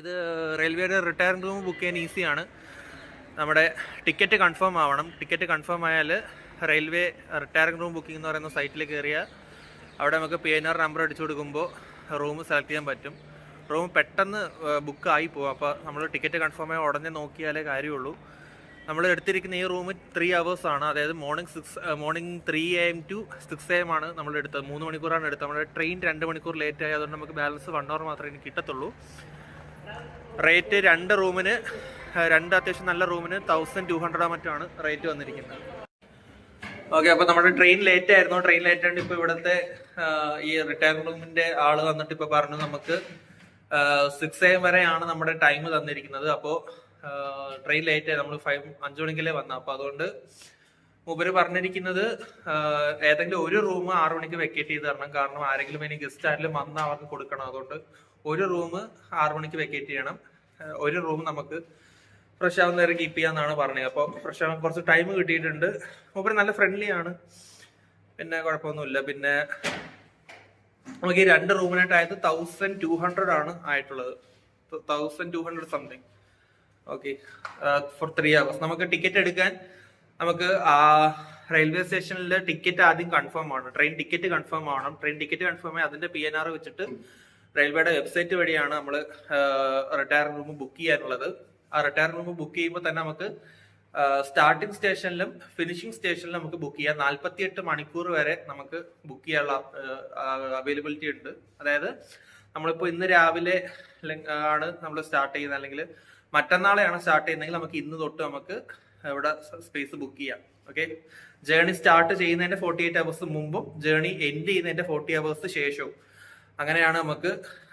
ഇത് റെയിൽവേയുടെ retire room book ചെയ്യാൻ ഈസിയാണ്. നമ്മുടെ ടിക്കറ്റ് കൺഫേം ആവണം. ടിക്കറ്റ് കൺഫേം ആയാൽ റെയിൽവേ റിട്ടയറിംഗ് റൂം ബുക്കിംഗ് എന്ന് പറയുന്ന സൈറ്റിൽ കയറിയാൽ അവിടെ നമുക്ക് പി എൻ ആർ നമ്പർ അടിച്ചു കൊടുക്കുമ്പോൾ റൂം സെലക്ട് ചെയ്യാൻ പറ്റും. റൂം പെട്ടെന്ന് ബുക്ക് ആയി പോകും അപ്പോൾ നമ്മൾ ടിക്കറ്റ് കൺഫേം ആയി ഉടനെ നോക്കിയാലേ കാര്യമുള്ളൂ. നമ്മൾ എടുത്തിരിക്കുന്ന ഈ റൂം ത്രീ അവേഴ്സ് ആണ്. അതായത് morning six morning three A M to six A M ആണ് നമ്മൾ എടുത്തത്. മൂന്ന് മണിക്കൂറാണ് എടുത്തത്. നമ്മുടെ ട്രെയിൻ രണ്ട് മണിക്കൂർ ലേറ്റ് ആയി. അതുകൊണ്ട് നമുക്ക് ബാലൻസ് വൺ അവർ മാത്രമേ കിട്ടത്തുള്ളൂ. റേറ്റ് രണ്ട് റൂമിന് രണ്ട് അത്യാവശ്യം നല്ല റൂമിന് തൗസൻഡ് ടു ഹൺഡ്രഡ് മറ്റാണ് റേറ്റ് വന്നിരിക്കുന്നത്. ഓക്കെ അപ്പോൾ നമ്മുടെ ട്രെയിൻ ലേറ്റ് ആയിരുന്നു. ട്രെയിൻ ലേറ്റ് ആയിട്ട് ഇപ്പോൾ ഇവിടുത്തെ ഈ റിട്ടയർ റൂമിന്റെ ആൾ വന്നിട്ട് ഇപ്പോൾ പറഞ്ഞു നമുക്ക് സിക്സ് എം വരെയാണ് നമ്മുടെ ടൈം തന്നിരിക്കുന്നത്. അപ്പോൾ ട്രെയിൻ ലേറ്റ് ആയി. നമ്മൾ ഫൈവ് അഞ്ചു മണിക്കല്ലേ വന്ന അപ്പോൾ അതുകൊണ്ട് മൂപ്പര് പറഞ്ഞിരിക്കുന്നത് ഏതെങ്കിലും ഒരു റൂം ആറു മണിക്ക് വെക്കേറ്റ് ചെയ്ത് തരണം. കാരണം ആരെങ്കിലും ഇനി ഗസ്റ്റ് ആരെങ്കിലും വന്നാൽ അവർക്ക് കൊടുക്കണം. അതുകൊണ്ട് ഒരു റൂം ആറു മണിക്ക് വെക്കേറ്റ് ചെയ്യണം. ഒരു റൂം നമുക്ക് ഫ്രഷ് ആവുന്ന നേരം കീപ്പ് ചെയ്യാന്നാണ് പറഞ്ഞത്. അപ്പോൾ ഫ്രഷ് ആവാൻ കുറച്ച് ടൈം കിട്ടിയിട്ടുണ്ട്. മൂപ്പര് നല്ല ഫ്രണ്ട്ലി ആണ്. പിന്നെ കുഴപ്പമൊന്നുമില്ല. പിന്നെ നമുക്ക് ഈ രണ്ട് റൂമിനായിട്ടായത് തൗസൻഡ് ടു ഹൺഡ്രഡ് ആണ് ആയിട്ടുള്ളത്. Thousand two hundred something okay four three hours നമുക്ക് ടിക്കറ്റ് എടുക്കാൻ നമുക്ക് റെയിൽവേ സ്റ്റേഷനിൽ ടിക്കറ്റ് ആദ്യം കൺഫേം ആണ്. ട്രെയിൻ ടിക്കറ്റ് കൺഫേം ആവണം. ട്രെയിൻ ടിക്കറ്റ് കൺഫേം ആയി അതിന്റെ പി എൻ ആർ വെച്ചിട്ട് റെയിൽവേയുടെ വെബ്സൈറ്റ് വഴിയാണ് നമ്മൾ റിട്ടയർ റൂം ബുക്ക് ചെയ്യാനുള്ളത്. ആ റിട്ടയർ റൂം ബുക്ക് ചെയ്യുമ്പോൾ തന്നെ നമുക്ക് സ്റ്റാർട്ടിംഗ് സ്റ്റേഷനിലും ഫിനിഷിംഗ് സ്റ്റേഷനിലും നമുക്ക് ബുക്ക് ചെയ്യാം. നാൽപ്പത്തിയെട്ട് മണിക്കൂർ വരെ നമുക്ക് ബുക്ക് ചെയ്യാനുള്ള അവൈലബിലിറ്റി ഉണ്ട്. അതായത് നമ്മളിപ്പോൾ ഇന്ന് രാവിലെ ആണ് നമ്മൾ സ്റ്റാർട്ട് ചെയ്യുന്നത്. അല്ലെങ്കിൽ മറ്റന്നാളെയാണ് സ്റ്റാർട്ട് ചെയ്യുന്നതെങ്കിൽ നമുക്ക് ഇന്ന് തൊട്ട് നമുക്ക് ഇവിടെ സ്പേസ് ബുക്ക് ചെയ്യാം. ഓക്കെ? ജേർണി സ്റ്റാർട്ട് ചെയ്യുന്നതിന്റെ ഫോർട്ടി എയ്റ്റ് അവേഴ്സ് മുമ്പും ജേർണി എൻഡ് ചെയ്യുന്നതിന്റെ ഫോർട്ടി അവേഴ്സ് ശേഷവും. അങ്ങനെയാണ് നമുക്ക്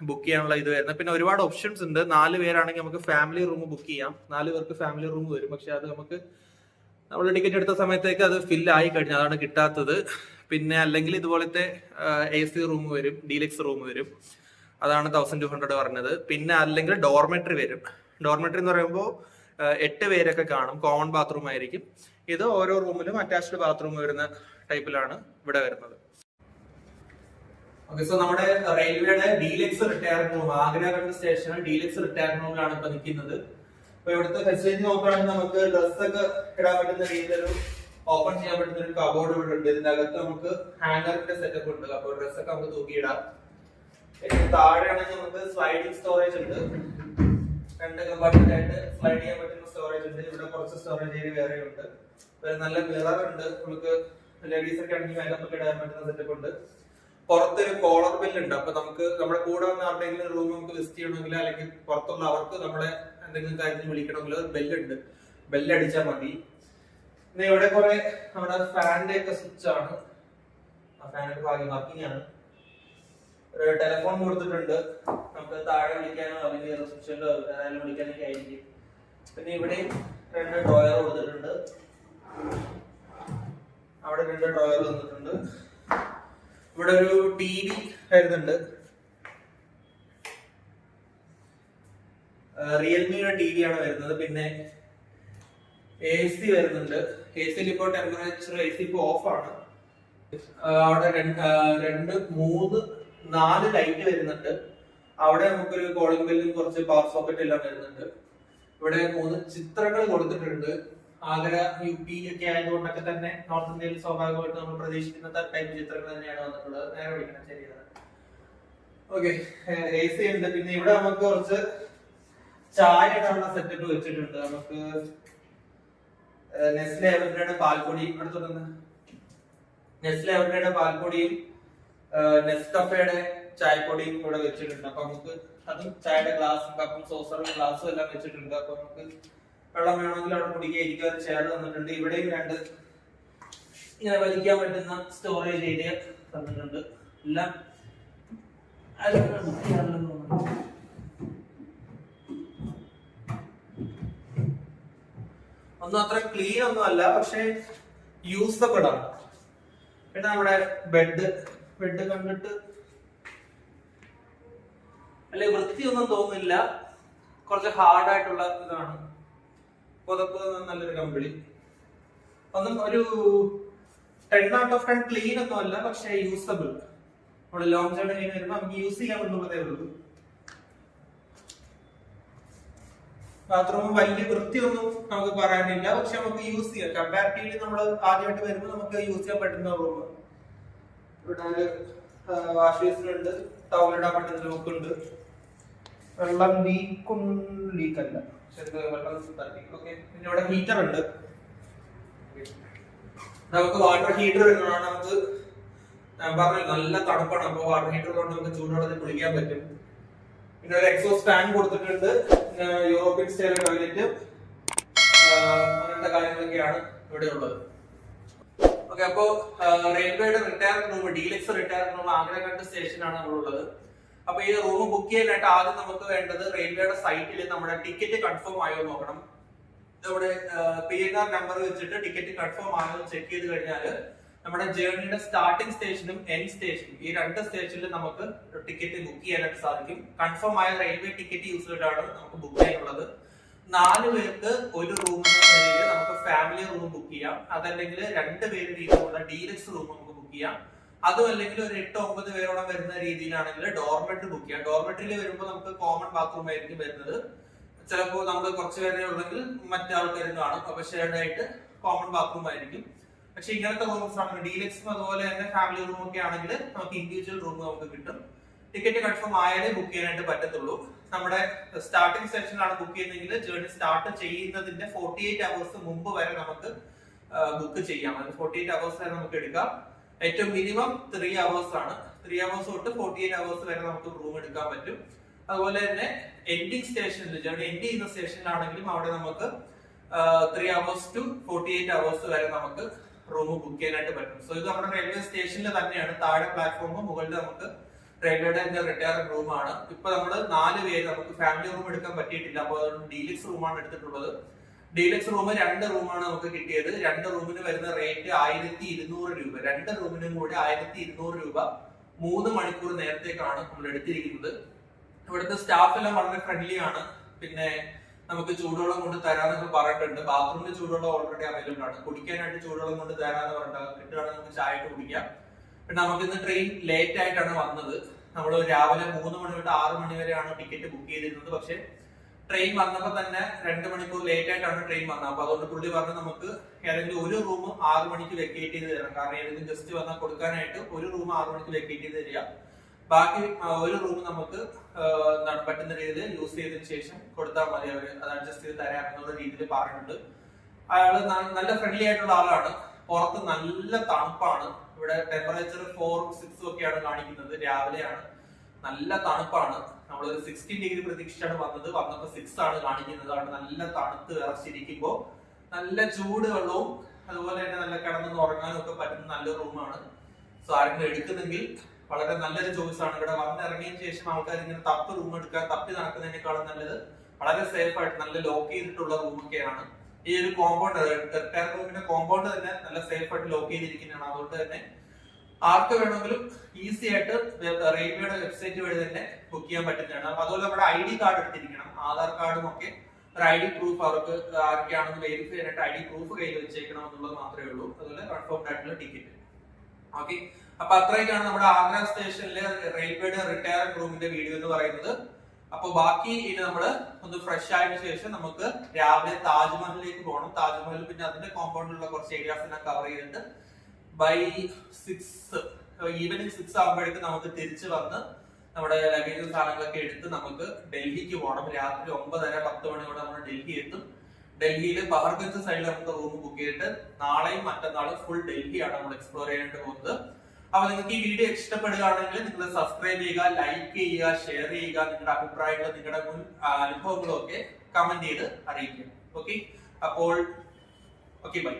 ബുക്ക് ചെയ്യാനുള്ള ഇത് വരുന്നത്. പിന്നെ ഒരുപാട് ഓപ്ഷൻസ് ഉണ്ട്. നാല് പേരാണെങ്കിൽ നമുക്ക് ഫാമിലി റൂം ബുക്ക് ചെയ്യാം. നാല് പേർക്ക് ഫാമിലി റൂം വരും. പക്ഷെ അത് നമുക്ക് നമ്മൾ ടിക്കറ്റ് എടുത്ത സമയത്തേക്ക് അത് ഫില്ലായി കഴിഞ്ഞു. അതാണ് കിട്ടാത്തത്. പിന്നെ അല്ലെങ്കിൽ ഇതുപോലത്തെ എ സി റൂം വരും. ഡീലക്സ് റൂം വരും. അതാണ് തൗസൻഡ് ടു ഹൺഡ്രഡ് പറഞ്ഞത്. പിന്നെ അല്ലെങ്കിൽ ഡോർമെട്രി വരും. ഡോർമെട്രി എന്ന് പറയുമ്പോൾ എട്ട് പേരൊക്കെ കാണും. കോമൺ ബാത്റൂം ആയിരിക്കും. ഇത് ഓരോ റൂമിലും അറ്റാച്ച്ഡ് ബാത്റൂം വരുന്ന ടൈപ്പിലാണ് ഇവിടെ വരുന്നത്. ഓക്കെ സോ നമ്മുടെ റെയിൽവേയുടെ ഡീലക്സ് റിട്ടയർ റൂം ആഗ്ര കണ്ട സ്റ്റേഷൻ ഡീലക്സ് റിട്ടയർ റൂമിലാണ് ഇപ്പൊ നിൽക്കുന്നത്. അപ്പൊ ഇവിടുത്തെ ഫെസിലിറ്റി നോക്കുകയാണെങ്കിൽ നമുക്ക് ഡ്രസ് ഒക്കെ ഇടാൻ പറ്റുന്ന രീതിയിലൊരു ഓപ്പൺ ചെയ്യാൻ പറ്റുന്ന ഒരു കബോർഡ് ഇവിടെ ഉണ്ട്. ഇതിന്റെ അകത്ത് നമുക്ക് ഹാങ്ങറിന്റെ സെറ്റപ്പ് ഉണ്ട്. അപ്പോൾ ഡ്രസ് ഒക്കെ നമുക്ക് തൂക്കിയിടാം. താഴെയാണെങ്കിൽ നമുക്ക് സ്ലൈഡിംഗ് സ്റ്റോറേജ് ഉണ്ട്. രണ്ട് കമ്പാർട്ട്മെന്റ് ആയിട്ട് സ്ലൈഡ് ചെയ്യാൻ പറ്റുന്ന സ്റ്റോറേജ് ഉണ്ട്. ഇവിടെ കുറച്ച് സ്റ്റോറേജ് ഏരിയ വേറെ ഉണ്ട്. നല്ല മിറർ ഉണ്ട്. നമുക്ക് ലേഡീസ് ഒക്കെ ആണെങ്കിൽ മേക്കപ്പ് ഒക്കെ ഇടാൻ പറ്റുന്ന സെറ്റപ്പ് ഉണ്ട്. പുറത്തൊരു കോളർ ബെൽ ഉണ്ട്. അപ്പൊ നമുക്ക് നമ്മുടെ കൂടെ വന്ന ആരുടെയെങ്കിലും റൂം നമുക്ക് വിസിറ്റ് ചെയ്യണമെങ്കിൽ അല്ലെങ്കിൽ പുറത്തുള്ള അവർക്ക് നമ്മളെ എന്തെങ്കിലും കാര്യത്തിന് വിളിക്കണമെങ്കിൽ ബെല്ലുണ്ട് ബെല്ലടിച്ചാൽ മതി. ഇവിടെ കുറെ നമ്മുടെ ഫാനിന്റെ ഒക്കെ സ്വിച്ച് ആണ്. ആ ഫാനൊക്കെ ഭാഗ്യം വർക്കിംഗ് ആണ്. ഒരു ടെലിഫോൺ കൊടുത്തിട്ടുണ്ട്. നമുക്ക് താഴെ വിളിക്കാനോ അല്ലെങ്കിൽ റിസപ്ഷനിലോ ആരെങ്കിലും വിളിക്കാനൊക്കെ ആയിരിക്കും. പിന്നെ ഇവിടെ രണ്ട് ഡ്രോയർ കൊടുത്തിട്ടുണ്ട്. അവിടെ രണ്ട് ഡ്രോയർ തന്നിട്ടുണ്ട് ഇവിടെ ഒരു ടി വി വരുന്നുണ്ട് റിയൽമിയുടെ ടി വി ആണ് വരുന്നത്. പിന്നെ എ സി വരുന്നുണ്ട്. എ സിയിൽ ഇപ്പോൾ ടെമ്പറേച്ചർ എ സി ഓഫ് ആണ്. അവിടെ രണ്ട് രണ്ട് മൂന്ന് നാല് ലൈറ്റ് വരുന്നുണ്ട്. അവിടെ നമുക്കൊരു കോളിംഗ് ബെല്ലും കുറച്ച് പവർ സോക്കറ്റ് എല്ലാം വരുന്നുണ്ട്. ഇവിടെ മൂന്ന് ചിത്രങ്ങൾ കൊടുത്തിട്ടുണ്ട്. ആഗ്ര യു പി ഒക്കെ ആയതുകൊണ്ടൊക്കെ തന്നെ നോർത്ത് ഇന്ത്യയിൽ സ്വാഭാവികമായിട്ട് നമ്മൾ പ്രതീക്ഷിക്കുന്ന ടൈപ്പ് ചിത്രങ്ങൾ തന്നെയാണ് വന്നിട്ടുള്ളത്. നേരെ വിളിക്കണം ശരിയാണ്. ഓക്കെ എ സി ഉണ്ട്. പിന്നെ ഇവിടെ നമുക്ക് കുറച്ച് ചായ സെറ്റപ്പ് വെച്ചിട്ടുണ്ട്. നമുക്ക് നെസ്ലെ അവരുടെ പാൽപ്പൊടി. അടുത്തോട്ട് നെസ്ലെ അവരുടെ പാൽപ്പൊടിയും നെസ്കഫയുടെ ചായപ്പൊടിയും ഇവിടെ വെച്ചിട്ടുണ്ട്. അപ്പൊ നമുക്ക് അതും ചായയുടെ ഗ്ലാസും കപ്പും സോസറും ഗ്ലാസും എല്ലാം വെച്ചിട്ടുണ്ട്. അപ്പൊ നമുക്ക് വെള്ളം വേണമെങ്കിൽ അവിടെ കുടിക്കാൻ ഇരിക്കാൻ ഒരു ചെയർ തന്നിട്ടുണ്ട്. ഇവിടെയും രണ്ട് ഇങ്ങനെ വലിക്കാൻ പറ്റുന്ന സ്റ്റോറേജ് ഏരിയ തന്നിട്ടുണ്ട്. എല്ലാം ഒന്നും അത്ര ക്ലീൻ ഒന്നും അല്ല പക്ഷെ യൂസബിൾ ആണ്. പിന്നെ നമ്മുടെ ബെഡ് ബെഡ് കണ്ടിട്ട് അല്ലെ വൃത്തിയൊന്നും തോന്നുന്നില്ല. കുറച്ച് ഹാർഡ് ആയിട്ടുള്ള ഇതാണ്. പുതപ്പ് നല്ലൊരു കമ്പിളി ഒന്നും ഒരു ten out of ten clean ഒന്നും അല്ല പക്ഷെ യൂസബിൾ നമ്മുടെ ലോങ് ജേർണി കഴിഞ്ഞ് വരുമ്പോൾ നമുക്ക് യൂസ് ചെയ്യാൻ പറ്റുന്നതേ ഉള്ളൂ. ബാത്റൂം വലിയ വൃത്തിയൊന്നും നമുക്ക് പറയാനില്ല പക്ഷെ നമുക്ക് യൂസ് ചെയ്യാം. കമ്പാരിറ്റീവ്ലി നമ്മൾ ആദ്യമായിട്ട് വരുമ്പോൾ നമുക്ക് യൂസ് ചെയ്യാൻ പറ്റുന്ന റൂം ഇവിടെ വാഷ് ബേസിനുണ്ട് ഉണ്ട് ഇടാൻ പറ്റുന്ന ലോക്ക് ഉണ്ട്. വെള്ളം ലീക്കും തട്ടി. ഓക്കെ പിന്നെ ഇവിടെ ഹീറ്റർ ഉണ്ട്. നമുക്ക് വാട്ടർ ഹീറ്റർ വരുന്നതാണ് നമുക്ക് ഞാൻ പറഞ്ഞു നല്ല തണുപ്പാണ്. അപ്പൊ വാട്ടർ ഹീറ്റർ കൊണ്ട് നമുക്ക് ചൂടുവെള്ളത്തിൽ കുളിക്കാൻ പറ്റും. പിന്നെ ഒരു എക്സോസ് ഫാൻ കൊടുത്തിട്ടുണ്ട്. യൂറോപ്യൻ സ്റ്റൈൽ ടോയ്ലറ്റ് അങ്ങനത്തെ കാര്യങ്ങളൊക്കെയാണ് ഇവിടെ ഉള്ളത്. ഓക്കെ അപ്പോ റെയിൽവേയുടെ retirement room deluxe retirement room Agra കണ്ട സ്റ്റേഷനാണ് നമ്മളുള്ളത്. അപ്പൊ ഈ റൂം ബുക്ക് ചെയ്യാനായിട്ട് ആദ്യം നമുക്ക് വേണ്ടത് റെയിൽവേയുടെ സൈറ്റിൽ നമ്മുടെ ടിക്കറ്റ് കൺഫേം ആയോ നോക്കണം. നമ്മുടെ പി എൻ ആർ നമ്പർ വെച്ചിട്ട് ടിക്കറ്റ് കൺഫേം ആയോ ചെക്ക് ചെയ്ത് കഴിഞ്ഞാൽ നമ്മുടെ ജേർണിയുടെ സ്റ്റാർട്ടിംഗ് സ്റ്റേഷനും എൻഡ് സ്റ്റേഷനും ഈ രണ്ട് സ്റ്റേഷനിൽ നമുക്ക് ടിക്കറ്റ് ബുക്ക് ചെയ്യാനായിട്ട് സാധിക്കും. കൺഫേം ആയ റെയിൽവേ ടിക്കറ്റ് യൂസ് ചെയ്തിട്ടാണ് നമുക്ക് ബുക്ക് ചെയ്യാനുള്ളത്. നാല് പേർക്ക് ഒരു റൂം നമുക്ക് ഫാമിലി റൂം ബുക്ക് ചെയ്യാം. അതല്ലെങ്കിൽ രണ്ട് പേര് രീതിയിലുള്ള ഡീലക്സ് റൂം നമുക്ക് ബുക്ക് ചെയ്യാം. അതും അല്ലെങ്കിൽ ഒരു എട്ട് ഒമ്പത് പേരോളം വരുന്ന രീതിയിലാണെങ്കിൽ ഡോർമെറ്റ് ബുക്ക് ചെയ്യാം. ഡോർമെറ്ററിൽ വരുമ്പോൾ നമുക്ക് കോമൺ ബാത്റൂം ആയിരിക്കും വരുന്നത്. ചിലപ്പോൾ നമ്മൾ കുറച്ച് പേരെ ഉള്ളെങ്കിൽ മറ്റാൾക്കാരും കാണും. അപ്പൊ ഷെയർഡ് ആയിട്ട് കോമൺ ബാത്റൂം ആയിരിക്കും. പക്ഷെ ഇങ്ങനത്തെ റൂംസ് ആണെങ്കിൽ ഡീലക്സും അതുപോലെ തന്നെ ഫാമിലി റൂം ഒക്കെ ആണെങ്കിൽ നമുക്ക് ഇൻഡിവിജ്വൽ റൂം നമുക്ക് കിട്ടും. ടിക്കറ്റ് കൺഫേം ആയാലേ ബുക്ക് ചെയ്യാനായിട്ട് പറ്റത്തുള്ളൂ. നമ്മുടെ സ്റ്റാർട്ടിംഗ് സെഷനിലാണ് ബുക്ക് ചെയ്യുന്നതെങ്കിൽ ജേർണി സ്റ്റാർട്ട് ചെയ്യുന്നതിന്റെ ഫോർട്ടി എയ്റ്റ് അവേഴ്സ് മുമ്പ് വരെ നമുക്ക് ബുക്ക് ചെയ്യാം. അത് ഫോർട്ടി എയ്റ്റ് അവേഴ്സ് വരെ നമുക്ക് എടുക്കാം. ഏറ്റവും മിനിമം ത്രീ അവേഴ്സ് ആണ്. ത്രീ അവേഴ്സ് തൊട്ട് ഫോർട്ടി എയ്റ്റ് അവേഴ്സ് വരെ നമുക്ക് റൂം എടുക്കാൻ പറ്റും. അതുപോലെ തന്നെ എൻഡിങ് സ്റ്റേഷനിൽ ജേർണി എൻഡ് ചെയ്യുന്ന സ്റ്റേഷനിലാണെങ്കിലും അവിടെ നമുക്ക് three hours to forty eight hours വരെ നമുക്ക് റൂം ബുക്ക് ചെയ്യാനായിട്ട് പറ്റും. സോ ഇത് നമ്മുടെ റെയിൽവേ സ്റ്റേഷനിൽ തന്നെയാണ്. താഴെ പ്ലാറ്റ്ഫോമും മുകളിൽ നമുക്ക് റെയിൽവേയുടെ തന്നെ റിട്ടയർ റൂമാണ് ഇപ്പൊ നമ്മൾ നാല് പേര് നമുക്ക് ഫാമിലി റൂം എടുക്കാൻ പറ്റിയിട്ടില്ല. അപ്പോൾ അതുകൊണ്ട് ഡീലക്സ് റൂമാണ് എടുത്തിട്ടുള്ളത്. ഡീലക്സ് റൂം രണ്ട് റൂമാണ് നമുക്ക് കിട്ടിയത്. രണ്ട് റൂമിന് വരുന്ന റേറ്റ് ആയിരത്തി ഇരുന്നൂറ് രൂപ. രണ്ട് റൂമിനും കൂടി ആയിരത്തി ഇരുന്നൂറ് രൂപ മൂന്ന് മണിക്കൂർ നേരത്തേക്കാണ് നമ്മൾ എടുത്തിരിക്കുന്നത്. ഇവിടുത്തെ സ്റ്റാഫ് എല്ലാം വളരെ ഫ്രണ്ട്ലി ആണ്. പിന്നെ നമുക്ക് ചൂടുവെള്ളം കൊണ്ട് തരാന്നൊക്കെ പറഞ്ഞിട്ടുണ്ട്. ബാത്റൂമിൽ ചൂടുവെള്ളം ഓൾറെഡി അവൈലബിൾ ആണ്. കുടിക്കാനായിട്ട് ചൂടുവെള്ളം കൊണ്ട് തരാന്ന് പറഞ്ഞിട്ട് കിട്ടുകയാണെങ്കിൽ നമുക്ക് ചായ ഇട്ട് കുടിക്കാം. പിന്നെ നമുക്ക് ഇന്ന് ട്രെയിൻ ലേറ്റ് ആയിട്ടാണ് വന്നത്. നമ്മൾ രാവിലെ മൂന്ന് മണി തൊട്ട് ആറ് മണി വരെയാണ് ടിക്കറ്റ് ബുക്ക് ചെയ്തിരുന്നത്. പക്ഷെ ട്രെയിൻ വന്നപ്പോൾ തന്നെ രണ്ട് മണിക്കൂർ ലേറ്റ് ആയിട്ടാണ് ട്രെയിൻ വന്നത്. അപ്പൊ അതുകൊണ്ട് പുള്ളി പറഞ്ഞു നമുക്ക് ഏതെങ്കിലും ഒരു റൂം ആറ് മണിക്ക് വെക്കേറ്റ് ചെയ്ത് തരണം. കാരണം ഏതെങ്കിലും ഗസ്റ്റ് വന്നാൽ കൊടുക്കാനായിട്ട് ഒരു റൂം ആറ് മണിക്ക് വെക്കേറ്റ് ചെയ്ത് തരിക. ബാക്കി ഒരു റൂം നമുക്ക് പറ്റുന്ന രീതിയിൽ യൂസ് ചെയ്തതിനു ശേഷം കൊടുത്താൽ മതി. അവർ അത് അഡ്ജസ്റ്റ് ചെയ്ത് തരാം എന്നുള്ള രീതിയിൽ പറഞ്ഞിട്ടുണ്ട്. അയാൾ നല്ല ഫ്രണ്ട്ലി ആയിട്ടുള്ള ആളാണ്. പുറത്ത് നല്ല തണുപ്പാണ്. ഇവിടെ ടെമ്പറേച്ചർ ഫോറും സിക്സും ഒക്കെയാണ് കാണിക്കുന്നത്. രാവിലെയാണ്. നല്ല തണുപ്പാണ്. നമ്മളൊരു സിക്സ്റ്റീൻ ഡിഗ്രി പ്രതീക്ഷിച്ചാണ് വന്നത്. വന്നപ്പോ സിക്സ് ആണ് കാണിക്കുന്നത്. അവിടെ നല്ല തണുത്ത് ഇറച്ചിരിക്കുമ്പോൾ നല്ല ചൂട് വെള്ളവും അതുപോലെ തന്നെ നല്ല കിടന്നു ഉറങ്ങാനും ഒക്കെ പറ്റുന്ന നല്ല റൂമാണ് സോ ആരെങ്കിലും എടുക്കുന്നെങ്കിൽ വളരെ നല്ലൊരു ചോയ്സ് ആണ്. ഇവിടെ വന്നിറങ്ങിയതിന് ശേഷം ആൾക്കാർ ഇങ്ങനെ തപ്പ് റൂം എടുക്കാൻ തപ്പി നടക്കുന്നതിനേക്കാളും നല്ലത് വളരെ സേഫ് ആയിട്ട് നല്ല ലോക്ക് ചെയ്തിട്ടുള്ള റൂമൊക്കെയാണ് ഈ ഒരു കോമ്പൗണ്ട് റിട്ടയർ റൂമിന്റെ കോമ്പൗണ്ട് തന്നെ നല്ല സേഫ് ആയിട്ട് ലോക്ക് ചെയ്തിരിക്കുന്നതാണ്. അതുകൊണ്ട് തന്നെ ആർക്ക് വേണമെങ്കിലും ഈസി ആയിട്ട് റെയിൽവേയുടെ വെബ്സൈറ്റ് വഴി തന്നെ ബുക്ക് ചെയ്യാൻ പറ്റുന്നതാണ്. അതുപോലെ നമ്മുടെ ഐ ഡി കാർഡ് എടുത്തിരിക്കണം. ആധാർ കാർഡും ഒക്കെ. ഒരു ഐ ഡി പ്രൂഫ് അവർക്ക് ആർക്കാണെന്ന് വെരിഫൈ ചെയ്യാനായിട്ട് ഐ ഡി പ്രൂഫ് കയ്യിൽ വെച്ചേക്കണം എന്നുള്ളത് മാത്രമേ ഉള്ളൂ. അതുപോലെ കൺഫേംഡ് ആയിട്ടുള്ള ടിക്കറ്റ് ഓക്കെ അപ്പൊ അത്രയൊക്കെയാണ് നമ്മുടെ ആഗ്ര സ്റ്റേഷനിലെ റെയിൽവേയുടെ റിട്ടയർ റൂമിന്റെ വീഡിയോ എന്ന് പറയുന്നത്. അപ്പൊ ബാക്കി ഇനി നമ്മൾ ഒന്ന് ഫ്രഷ് ആയതിനു ശേഷം നമുക്ക് രാവിലെ താജ്മഹലിലേക്ക് പോകണം താജ്മഹൽ പിന്നെ അതിന്റെ കോമ്പൗണ്ടിലുള്ള കുറച്ച് ഏരിയാസ് എല്ലാം കവർ ചെയ്തിട്ട് ബൈ സിക്സ് ഈവനിങ് സിക്സ് ആകുമ്പോഴേക്കും നമുക്ക് തിരിച്ചു വന്ന് നമ്മുടെ ലഗേജ് സാധനങ്ങളൊക്കെ എടുത്ത് നമുക്ക് ഡൽഹിക്ക് പോകണം രാത്രി ഒമ്പതര പത്ത് മണിയോടെ നമ്മൾ ഡൽഹി എത്തും. ഡൽഹിയിൽ ബഹർഗഞ്ച് സൈഡിൽ നമുക്ക് റൂം ബുക്ക് ചെയ്തിട്ട് നാളെയും മറ്റന്നാളും ഫുൾ ഡൽഹിയാണ് നമ്മൾ എക്സ്പ്ലോർ ചെയ്യാനായിട്ട് പോകുന്നത്. അപ്പൊ നിങ്ങൾക്ക് ഈ വീഡിയോ ഇഷ്ടപ്പെടുകയാണെങ്കിൽ നിങ്ങൾ സബ്സ്ക്രൈബ് ചെയ്യുക ലൈക്ക് ചെയ്യുക ഷെയർ ചെയ്യുക നിങ്ങളുടെ അഭിപ്രായങ്ങൾ നിങ്ങളുടെ മുൻ അനുഭവങ്ങളൊക്കെ കമന്റ് ചെയ്ത് അറിയിക്കുക. ഓക്കെ അപ്പോൾ ഓക്കെ ബൈ